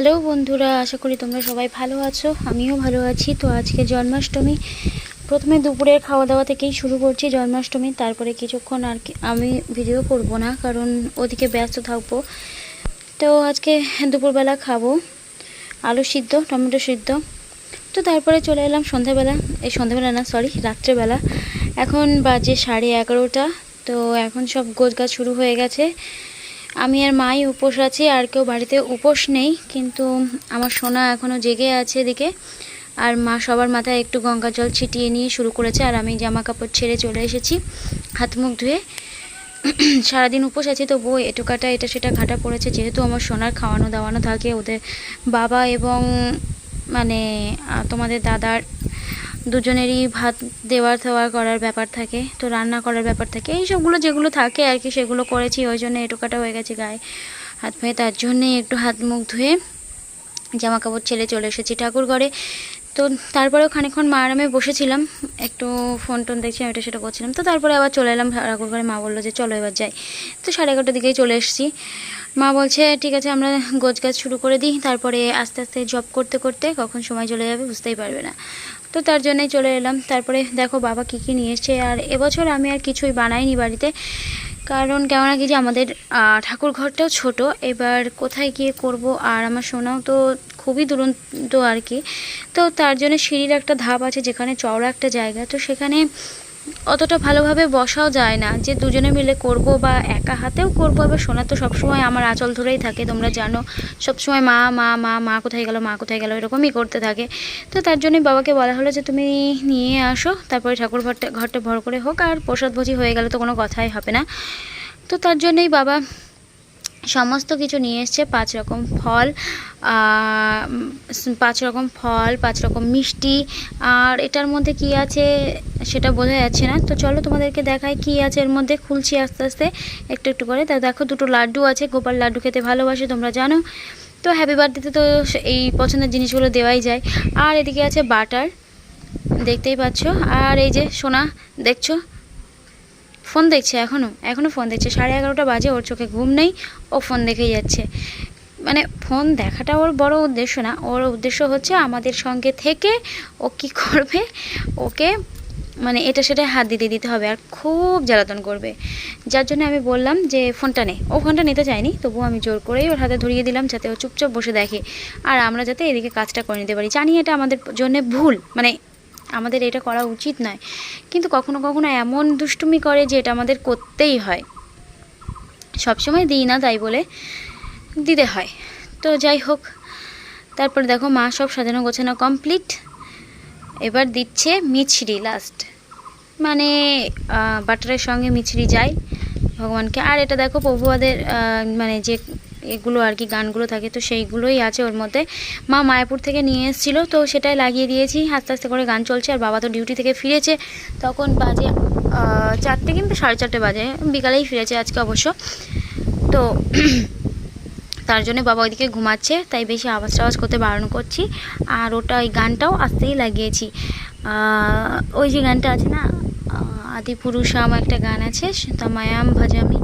Hello বন্ধুরা, আশা করি তোমরা সবাই ভালো আছো, আমিও ভালো আছি। তো আজকে জন্মাষ্টমী, প্রথমে দুপুরের খাওয়া দাওয়া থেকেই শুরু করছি জন্মাষ্টমী, তারপরে কিছুক্ষণ আর কি আমি ভিডিও করব না, কারণ ওদিকে ব্যস্ত থাকব। তো আজকে দুপুরবেলা খাব, আলু সিদ্ধ, টমেটো সিদ্ধ। তো তারপরে চলে এলাম সন্ধ্যাবেলা, এই সন্ধ্যাবেলা না সরি রাত্রেবেলা। এখন বাজে সাড়ে এগারোটা, তো এখন সব গোছগাছ শুরু হয়ে গেছে। আমি আর মাই উপোস আছি, আর কেউ বাড়িতে উপোস নেই, কিন্তু আমার সোনা এখনও জেগে আছে এদিকে। আর মা সবার মাথায় একটু গঙ্গা জল ছিটিয়ে নিয়ে শুরু করেছে, আর আমি জামা কাপড় ছেড়ে চলে এসেছি হাত মুখ ধুয়ে। সারাদিন উপোস আছি তো বই এটু কাটা এটা সেটা ঘাটা পড়েছে, যেহেতু আমার সোনার খাওয়ানো দাওয়ানো থাকে, ওদের বাবা এবং মানে তোমাদের দাদার দুজনেরই ভাত দেওয়ার থাওয়ার করার ব্যাপার থাকে, তো রান্না করার ব্যাপার থাকে। এই সবগুলো যেগুলো থাকে আর কি, সেগুলো করেছি, ওই জন্য এটুকাটা হয়ে গেছে গায়ে হাত পায়ে তার জন্যে একটু হাত মুখ ধুয়ে জামা কাপড় ছেড়ে চলে এসেছি ঠাকুর ঘরে। তো তারপরেও খানিকক্ষণ মা আরামে বসেছিলাম, একটু ফোন টোন দেখছিলাম এটা সেটা করছিলাম। তো তারপরে আবার চলে এলাম, ঠাকুর ঘরে মা বলল যে চলো এবার যাই। তো সাড়ে এগারোটার দিকেই চলে এসেছি। মা বলছে, ঠিক আছে, আমরা গোছ গাছ শুরু করে দিই, তারপরে আস্তে আস্তে জব করতে করতে কখন সময় চলে যাবে বুঝতেই পারবে না। তো তার জন্যই চলে এলাম। তারপরে দেখো বাবা কী কী নিয়ে এসছে, আর এবছর আমি আর কিছুই বানাইনি বাড়িতে। কারণ কেমন কি যে আমাদের ঠাকুর ঘরটাও ছোট, এবার কোথায় গিয়ে করব আর আমার সোনাও তো খুবই দুরন্ত আর কি। তো তার জন্য সিঁড়ির একটা ধাপ আছে, যেখানে চওড়া একটা জায়গা, তো সেখানে অতটা ভালোভাবে বসাও যায় না। যে দুজনে মিলে করব বা একা হাতেও করব এবার সোনা তো সবসময় আমার আঁচল ধরেই থাকে, তোমরা জানো। সবসময় মা মা মা মা কোথায় গেল, মা কোথায় গেল, এরকমই করতে থাকে। তো তার জন্যই বাবাকে বলা হলো যে, তুমি নিয়ে আসো, তারপরে ঠাকুর ঘরটা ঘরটা ভর করে হোক, আর প্রসাদ ভোজি হয়ে গেলে তো কোনো কথাই হবে না। তো তার জন্যই বাবা সমস্ত কিছু নিয়ে এসছে, পাঁচ রকম ফল পাঁচ রকম ফল, পাঁচ রকম মিষ্টি। আর এটার মধ্যে কি আছে সেটা বোঝা যাচ্ছে না। তো চলো তোমাদেরকে দেখাই কি আছে এর মধ্যে। খুলছি আস্তে আস্তে, একটু একটু করে। তা দেখো দুটো লাড্ডু আছে, গোপাল লাড্ডু খেতে ভালোবাসে, তোমরা জানো। তো হ্যাপি বার্থডেতে তো এই পছন্দের জিনিসগুলো দেওয়াই যায়। আর এদিকে আছে বাটার, দেখতেই পাচ্ছ। আর এই যে সোনা, দেখছ? ফোন দেখছে এখনও এখনও ফোন দেখছে। সাড়ে এগারোটা বাজে, ওর চোখে ঘুম নেই, ও ফোন দেখেই যাচ্ছে। মানে ফোন দেখাটা ওর বড় উদ্দেশ্য না, ওর উদ্দেশ্য হচ্ছে আমাদের সঙ্গে থেকে ও কি করবে, ওকে মানে এটা সেটা হাত দিতে দিতে হবে আর খুব জ্বালাতন করবে। যার জন্য আমি বললাম যে ফোনটা নে। ও ফোনটা নিতে চায়নি, তবুও আমি জোর করেই ওর হাতে ধরিয়ে দিলাম যাতে ও চুপচাপ বসে দেখে। আর আমরা যাতে এদিকে কাজটা করে নিতে পারি। জানি এটা আমাদের জন্য ভুল মানে আমাদের এটা করা উচিত নয়। কিন্তু কখনো কখনো এমন দুষ্টুমি করে যে এটা আমাদের করতেই হয়। সবসময় দিই না তাই বলে দিতে হয়। তো যাই হোক তারপর দেখো মা সব সাজানো গোছানো কমপ্লিট এবার দিচ্ছে মিছরি লাস্ট মানে বাটারের সঙ্গে মিছরি যায় ভগবানকে। আর এটা দেখো প্রভুয়াদের আহ, মানে যে এগুলো আর কি গানগুলো থাকে, তো সেইগুলোই আছে ওর মধ্যে। মা মায়াপুর থেকে নিয়ে এসেছিল, তো সেটাই লাগিয়ে দিয়েছি। আস্তে আস্তে করে গান চলছে, আর বাবা তো ডিউটি থেকে ফিরেছে। তখন বাজে চারটে কিন্তু সাড়ে চারটে বাজে, বিকালেই ফিরেছে আজকে অবশ্য। তো তার জন্য বাবা ওইদিকে ঘুমাচ্ছে, তাই বেশি আওয়াজ টাওয়াজ করতে বারণ করছি। আর ওটা ওই গানটাও আসতেই লাগিয়েছি। ওই যে গানটা আছে না আদি পুরুষাম একটা গান আছে তা মায়াম ভাজামি।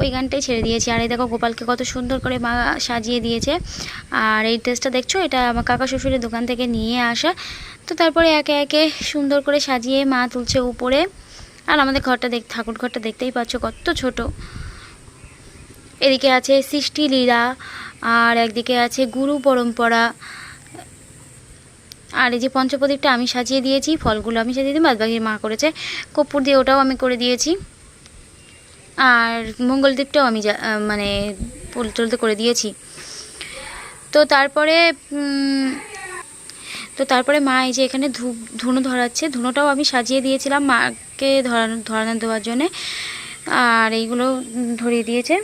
ওই গানটাই ছেড়ে দিয়েছি। আর এই দেখো গোপালকে কত সুন্দর করে মা সাজিয়ে দিয়েছে। আর এই ড্রেসটা দেখছ? এটা আমার কাকা শ্বশুরের দোকান থেকে নিয়ে আসা। তো তারপরে একে একে সুন্দর করে সাজিয়ে মা তুলছে উপরে। আর আমাদের ঘরটা দেখ, ঠাকুর ঘরটা দেখতেই পাচ্ছ কত ছোট। এদিকে আছে সৃষ্টি লীলা, আর একদিকে আছে গুরু পরম্পরা। আর এই যে পঞ্চপ্রদীপটা আমি সাজিয়ে দিয়েছি, ফলগুলো আমি সাজিয়ে দিই বাদবাকি মা করেছে। কর্পূর দিয়ে ওটাও আমি করে দিয়েছি। আর মঙ্গলদ্বীপটাও আমি মানে টুলতে করে দিয়েছি। তো তারপরে তো তারপরে মা এই যে এখানে ধূপ ধুনো ধরাচ্ছে। ধুনোটাও আমি সাজিয়ে দিয়েছিলাম মাকে ধরানো ধরানো দেওয়ার জন্যে। আর এইগুলো ধরিয়ে দিয়েছে।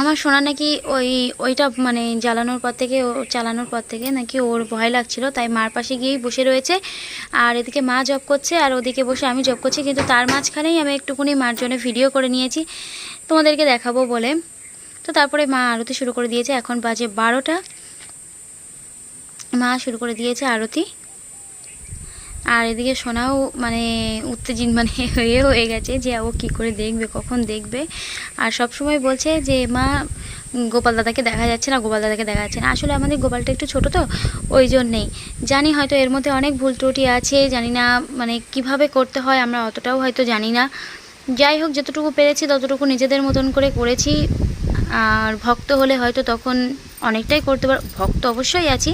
আমার শোনা নাকি ওই, ওইটা মানে জ্বালানোর পর থেকে, ও চালানোর পর থেকে নাকি ওর ভয় লাগছিল, তাই মার পাশে গিয়েই বসে রয়েছে। আর এদিকে মা জব করছে, আর ওদিকে বসে আমি জব করছি, কিন্তু তার মাঝখানেই আমি একটুখানি মার জন্য ভিডিও করে নিয়েছি। তোমাদেরকে দেখাবো বলে। তো তারপরে মা আরতি শুরু করে দিয়েছে, এখন বাজে বারোটা। মা শুরু করে দিয়েছে আরতি। আর এদিকে সোনাও মানে উত্তেজিত মানে হয়ে হয়ে গেছে যে ও কি করে দেখবে, কখন দেখবে। আর সব সময় বলছে যে, মা, গোপাল দাদাকে দেখা যাচ্ছে না, গোপাল দাদাকে দেখা যাচ্ছে না। আসলে আমাদের গোপালটা একটু ছোট তো, ওই জন্যেই। জানি হয়তো এর মধ্যে অনেক ভুল ত্রুটি আছে, জানি না মানে কীভাবে করতে হয়, আমরা অতটাও হয়তো জানি না। যাই হোক, যতটুকু পেরেছি ততটুকু নিজেদের মতন করে করেছি। আর ভক্ত হলে হয়তো তখন অনেকটাই করতে পার, ভক্ত অবশ্যই আছি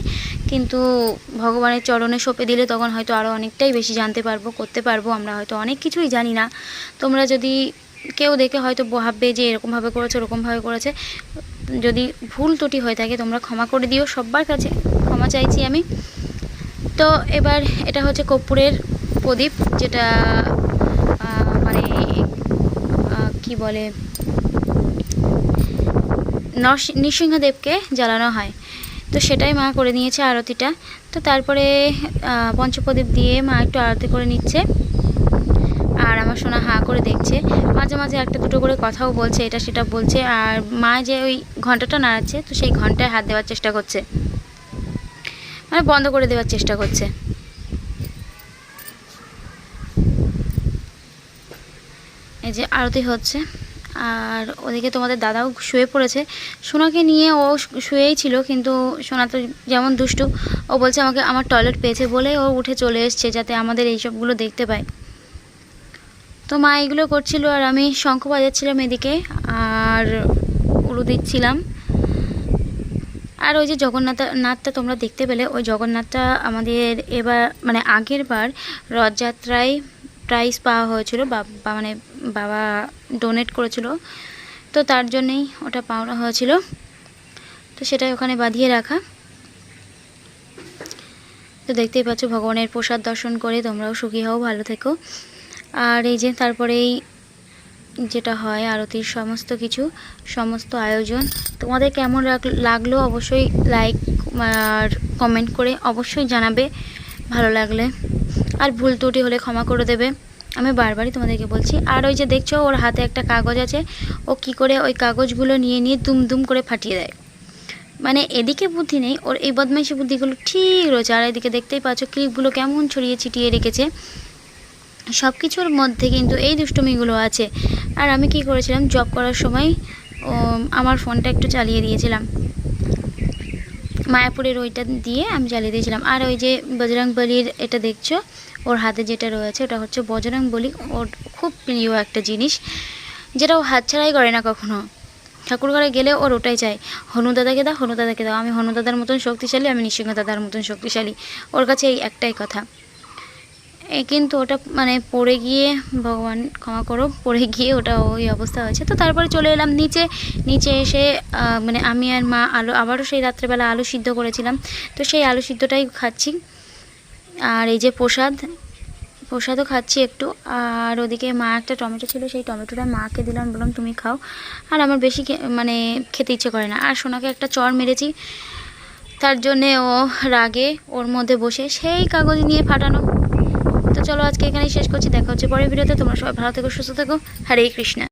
কিন্তু ভগবানের চরণে সঁপে দিলে তখন হয়তো আরও অনেকটাই বেশি জানতে পারব, করতে পারব, আমরা হয়তো অনেক কিছুই জানি না। তোমরা যদি কেউ দেখে হয়তো ভাববে যে এরকমভাবে করেছে, ওরকমভাবে করেছে, যদি ভুল ত্রুটি হয়ে থাকে তোমরা ক্ষমা করে দিও সবার কাছে ক্ষমা চাইছি আমি। তো এবার এটা হচ্ছে কর্পূরের প্রদীপ, যেটা মানে কি বলে নরসি- নৃসিংহদেবকে জ্বালানো হয়। তো সেটাই মা করে নিয়েছে আরতিটা। তো তারপরে পঞ্চপ্রদীপ দিয়ে মা একটু আরতি করে নিচ্ছে। আর আমার সোনা হা করে দেখছে। মাঝে মাঝে একটা দুটো করে কথাও বলছে, এটা সেটা বলছে। আর মা যে ওই ঘন্টাটা নাড়াচ্ছে, তো সেই ঘন্টায় হাত দেওয়ার চেষ্টা করছে। মানে বন্ধ করে দেওয়ার চেষ্টা করছে। এই যে আরতি হচ্ছে। আর ওদিকে তোমাদের দাদাও শুয়ে পড়েছে। সোনাকে নিয়ে ও শুয়েই ছিল, কিন্তু সোনা তো যেমন দুষ্টু, ও বলছে আমাকে আমার টয়লেট পেয়েছে বলে ও উঠে চলে এসছে যাতে আমাদের এইসবগুলো দেখতে পায়। তো মা এগুলো করছিল আর আমি শঙ্খ বাজাচ্ছিলাম এদিকে আর উড়ু দিচ্ছিলাম। আর ওই যে জগন্নাথ নাথটা তোমরা দেখতে পেলে, ওই জগন্নাথটা আমাদের এবার মানে আগের বার রথযাত্রায় প্রাইজ পাওয়া হয়েছিল, বা- মানে বাবা ডোনেট করেছিল। তো তার জন্যেই ওটা পাওয়া হয়েছিল। তো সেটাই ওখানে বাঁধিয়ে রাখা। তো দেখতেই পাচ্ছ, ভগবানের প্রসাদ দর্শন করে তোমরাও সুখী হও, ভালো থেকো। আর এই যে তারপরেই যেটা হয়, আরতির সমস্ত কিছু, সমস্ত আয়োজন। তোমাদের কেমন লাগল অবশ্যই লাইক আর কমেন্ট করে অবশ্যই জানাবে, ভালো লাগলে। আর ভুল ত্রুটি হলে ক্ষমা করে দেবে। আমি বারবারই তোমাদেরকে বলছি, আর ওই যে দেখছ, ওর হাতে একটা কাগজ আছে। ও কি করে ওই কাগজগুলো নিয়ে নিয়ে দুম দুম করে ফাটিয়ে দেয়। মানে এদিকে বুদ্ধি নেই, ওর এই বদমাইশি বুদ্ধিগুলো ঠিক রয়েছে। আর এদিকে দেখতেই পাচ্ছ, ক্লিপগুলো কেমন ছড়িয়ে ছিটিয়ে রেখেছে। সব কিছুর মধ্যে কিন্তু এই দুষ্টুমিগুলো আছে। আর আমি কি করেছিলাম জব করার সময় আমার ফোনটা একটু চালিয়ে দিয়েছিলাম। মায়াপুরের ওইটা দিয়ে আমি জ্বালিয়ে দিয়েছিলাম। আর ওই যে বজরং বলির এটা দেখছ? ওর হাতে যেটা রয়েছে ওটা হচ্ছে বজরং বলি। ওর খুব প্রিয় একটা জিনিস, যেটা ও হাত ছাড়াই করে না কখনো। ঠাকুরঘরে গেলে ওর ওটাই চাই। হনু দাদাকে দাও হনু দাদাকে দাও। আমি হনু দাদার মতন শক্তিশালী, আমি নৃসিংহ দাদার মতন শক্তিশালী। ওর কাছে এই একটাই কথা। কিন্তু ওটা মানে পড়ে গিয়ে ভগবান ক্ষমা করো পড়ে গিয়ে ওটা ওই অবস্থা হয়েছে। তো তারপরে চলে এলাম নিচে নিচে এসে মানে আমি আর মা আলু, আবারও সেই রাত্রেবেলা আলু সিদ্ধ করেছিলাম। তো সেই আলু সিদ্ধটাই খাচ্ছি। আর এই যে প্রসাদ, প্রসাদও খাচ্ছি একটু। আর ওদিকে মা একটা টমেটো ছিল, সেই টমেটোটা মাকে দিলাম, বললাম, তুমি খাও। আর আমার বেশি মানে খেতে ইচ্ছে করে না। আর সোনাকে একটা চর মেরেছি। তার জন্যে ও রাগে, ওর মধ্যে বসে সেই কাগজ নিয়ে ফাটানো। তো চলো আজকে এখানেই শেষ করছি। দেখা হচ্ছে পরের ভিডিওতে। তোমরা সবাই ভালো থেকো, সুস্থ থেকো। হরে কৃষ্ণা।